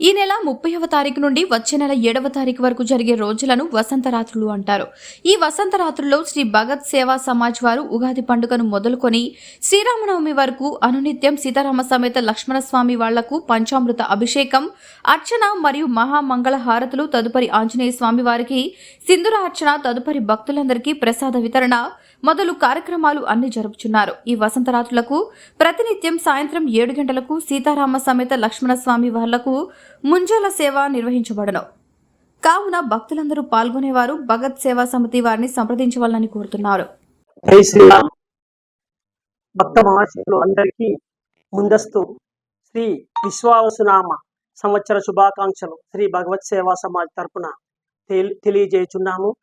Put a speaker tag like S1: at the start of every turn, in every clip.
S1: ఈ నెల ముప్పైవ తారీఖు నుండి వచ్చే నెల ఏడవ తారీఖు వరకు జరిగే రోజులను వసంతరాత్రులు అంటారు. ఈ వసంతరాత్రుల్లో శ్రీ భగత్ సేవా సమాజ్ వారు ఉగాది పండుగను మొదలుకొని శ్రీరామనవమి వరకు అనునిత్యం సీతారామ సమేత లక్ష్మణ స్వామి వాళ్ళకు పంచామృత అభిషేకం అర్చన మరియు మహామంగళ హారతులు తదుపరి ఆంజనేయ స్వామి వారికి సింధుర అర్చన తదుపరి భక్తులందరికీ ప్రసాద వితరణ మొదలు కార్యక్రమాలు అన్ని జరుపుచున్నారు. ఈ వసంతరాత్రులకు ప్రతినిత్యం సాయంత్రం ఏడు గంటలకు సీతారామ సమేత లక్ష్మణ స్వామి వాళ్ళకు ముంజాల సేవ నిర్వహించబడను. కావున భక్తులందరూ పాల్గొనేవారు భగత్ సేవా సమితి వారిని సంప్రదించవాలని కోరుతున్నారు.
S2: భక్త మహాశయులు అందరికీ ముందస్తు శ్రీ విశ్వావసునామ సంవత్సర శుభాకాంక్షలు శ్రీ భగవత్ సేవా సమాజ్ తరపున తెలి- తెలియజేయుచున్నాము.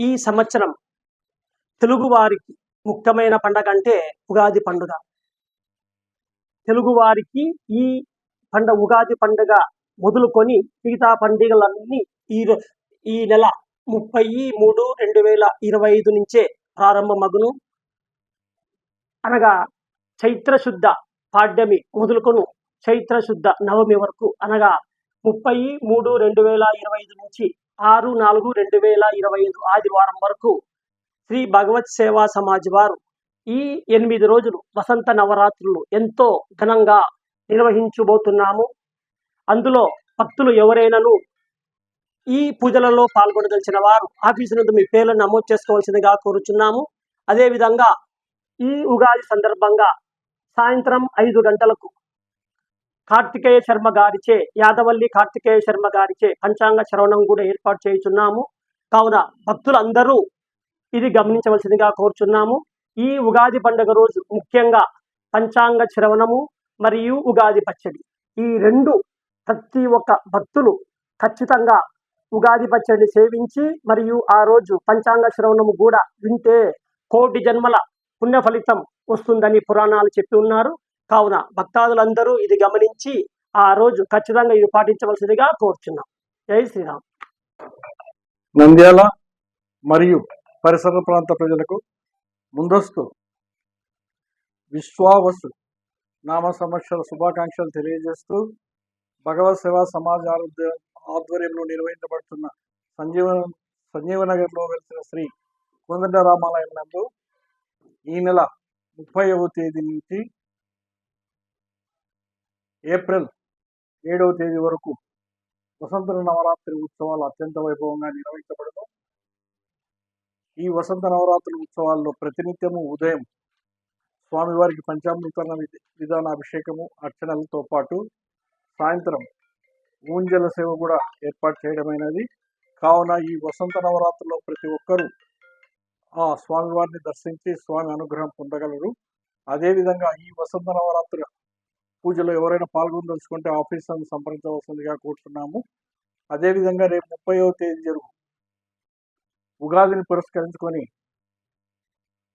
S2: ఈ సంవత్సరం తెలుగువారికి ముఖ్యమైన పండగ అంటే ఉగాది పండుగ. తెలుగువారికి ఈ పండుగ ఉగాది పండుగ మొదలుకొని మిగతా పండుగలన్నీ ఈ ఈ నెల ముప్పై మూడు రెండు వేల ఇరవై ఐదు నుంచే ప్రారంభమగును. అనగా చైత్రశుద్ధ పాడ్యమి మొదలుకొను. చైత్రశుద్ధ నవమి వరకు అనగా ముప్పై మూడు రెండు వేల ఇరవై ఐదు నుంచి ఆరు నాలుగు రెండు వేల ఇరవై ఐదు ఆదివారం వరకు శ్రీ భగవత్ సేవా సమాజ్ వారు ఈ ఎనిమిది రోజులు వసంత నవరాత్రులు ఎంతో ఘనంగా నిర్వహించబోతున్నాము. అందులో భక్తులు ఎవరైనాను ఈ పూజలలో పాల్గొనదలిచిన వారు ఆఫీసు నుండి మీ పేర్లను నమోదు చేసుకోవాల్సిందిగా కోరుచున్నాము. అదేవిధంగా ఈ ఉగాది సందర్భంగా సాయంత్రం ఐదు గంటలకు కార్తికేయ శర్మ గారిచే యాదవల్లి కార్తికేయ శర్మ గారిచే పంచాంగ శ్రవణం కూడా ఏర్పాటు చేయుచున్నాము. కావున భక్తులందరూ ఇది గమనించవలసిందిగా కోరుచున్నాము. ఈ ఉగాది పండుగ రోజు ముఖ్యంగా పంచాంగ శ్రవణము మరియు ఉగాది పచ్చడి. ఈ రెండు ప్రతి ఒక్క భక్తులు ఖచ్చితంగా ఉగాది పచ్చడిని సేవించి మరియు ఆ రోజు పంచాంగ శ్రవణము కూడా వింటే కోటి జన్మల పుణ్య ఫలితం వస్తుందని పురాణాలు చెప్పి ఉన్నారు. కావున భక్తాదులందరూ ఇది గమనించి ఆ రోజు ఖచ్చితంగా ఇది పాటించవలసిందిగా కోరుచున్నాం. జై శ్రీరామ్.
S3: నంద్యాల మరియు పరిసర ప్రాంత ప్రజలకు ముందస్తు విశ్వావసు నామ సంవత్సర శుభాకాంక్షలు తెలియజేస్తూ భగవత్ సేవా సమాజ ఆరోగ్య ఆధ్వర్యంలో నిర్వహించబడుతున్న సంజీవ సంజీవనగర్లో వెలిసిన శ్రీ కోదండ రామాలయం నందు ఈ నెల ముప్పైవ తేదీ నుంచి ఏప్రిల్ ఏడవ తేదీ వరకు వసంత నవరాత్రి ఉత్సవాలు అత్యంత వైభవంగా నిర్వహించబడదు ఈ వసంత నవరాత్రి ఉత్సవాల్లో ప్రతినిత్యము ఉదయం స్వామివారికి పంచామృతన విధానాభిషేకము అర్చనలతో పాటు సాయంత్రం ఊంజల సేవ కూడా ఏర్పాటు చేయడమైనది. కావున ఈ వసంత నవరాత్రిలో ప్రతి ఒక్కరూ ఆ స్వామివారిని దర్శించి స్వామి అనుగ్రహం పొందగలరు. అదేవిధంగా ఈ వసంత నవరాత్రి పూజలో ఎవరైనా పాల్గొనదలుచుకుంటే ఆఫీసర్ను సంప్రదించవలసిందిగా కోరుతున్నాము అదేవిధంగా రేపు ముప్పైవ తేదీ జరుగు ఉగాదిని పురస్కరించుకొని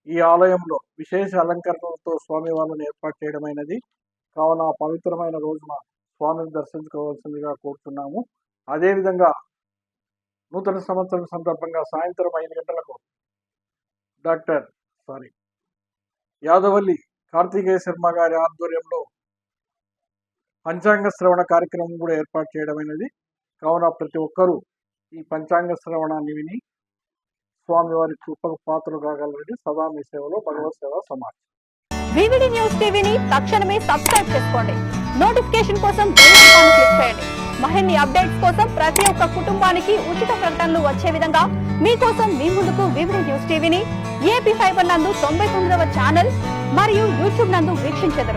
S3: ఈ ఆలయంలో విశేష అలంకరణలతో స్వామి వారిని ఏర్పాటు చేయడమైనది. కావున పవిత్రమైన రోజున స్వామిని దర్శించుకోవాల్సిందిగా కోరుతున్నాము. అదేవిధంగా నూతన సంవత్సరం సందర్భంగా సాయంత్రం ఐదు గంటలకు డాక్టర్ సారీ యాదవల్లి కార్తికేయ శర్మ గారి ఆధ్వర్యంలో పంచాంగ శ్రవణ కార్యక్రమం కూడా ఏర్పాటు చేయడమైనది. కావున ప్రతి ఒక్కరూ ఈ పంచాంగ శ్రవణాన్ని విని స్వామివారి కృపకు పాత్రలు కాగలరని సదా మీ సేవలో భగవత్ సేవ సమాజం
S4: వివిడి న్యూస్ టీవీని తక్షణమే సబ్స్క్రైబ్ చేసుకోండి. నోటిఫికేషన్ కోసం బెల్ ఐకాన్ క్లిక్ చేయండి. మరిన్ని అప్డేట్స్ కోసం ప్రతి ఒక్క కుటుంబానికి ఉచిత ప్రకటనలు వచ్చే విధంగా మీకోసం మీ ముందుకు వివిడి న్యూస్ టీవీని ఏపీ ఫైబర్ నందు తొంభై తొమ్మిదవ ఛానల్ మరియు యూట్యూబ్ నందు వీక్షించెదరు.